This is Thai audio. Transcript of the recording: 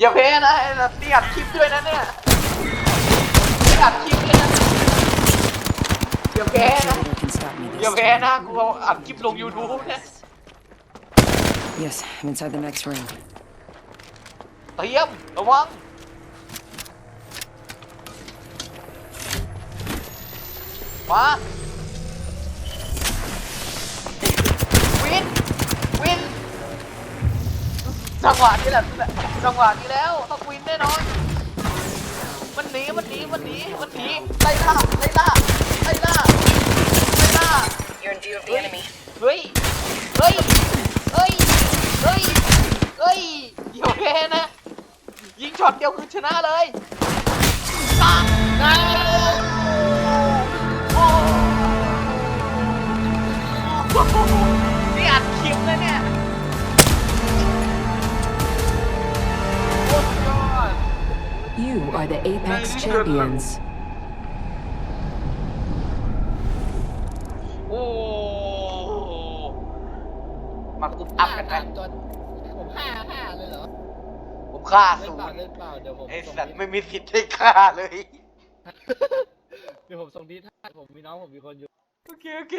อย่าแพ้นะไอ้นะนี่อัดคลิปด้วยนะเนี่ยนี่อัดคลิปด้วยนะอย่าแพ้นะ Trader can stop me อย่า this แพ้ time. นะกูเอาอัดคลิปลง YouTube นะ Yes, I'm inside the next ring. เตรียมระวัง มา จังหวะนี้แหละจังหวะนี้แล้วต้องวินแน่นอน มันหนี มันหนี มันหนี มันหนี ไล่ล่า ไล่ล่า ไล่ล่า ไล่ล่า You're in view of the enemy. เฮ้ย เฮ้ย เฮ้ย เฮ้ย เฮ้ยเดี๋ยวแพ้นะ ยิงช็อตเดียวคือชนะเลยปังนะ You are the Apex Nice. champions. โอ้มากุบอัพกันไปตัวผมห้าห้าเลยเหรอผมฆ่าเล่นศูเปล่านย์เล่นเปล่าเดี๋ยวผมไอ้ส่งสัตว์ดิสไม่มีสิทธิ์ให้ฆ่าเลย เดี๋ยวผมส่งดิสให้ผมมีน้องผมมีคนอยู่ โอเค โอเค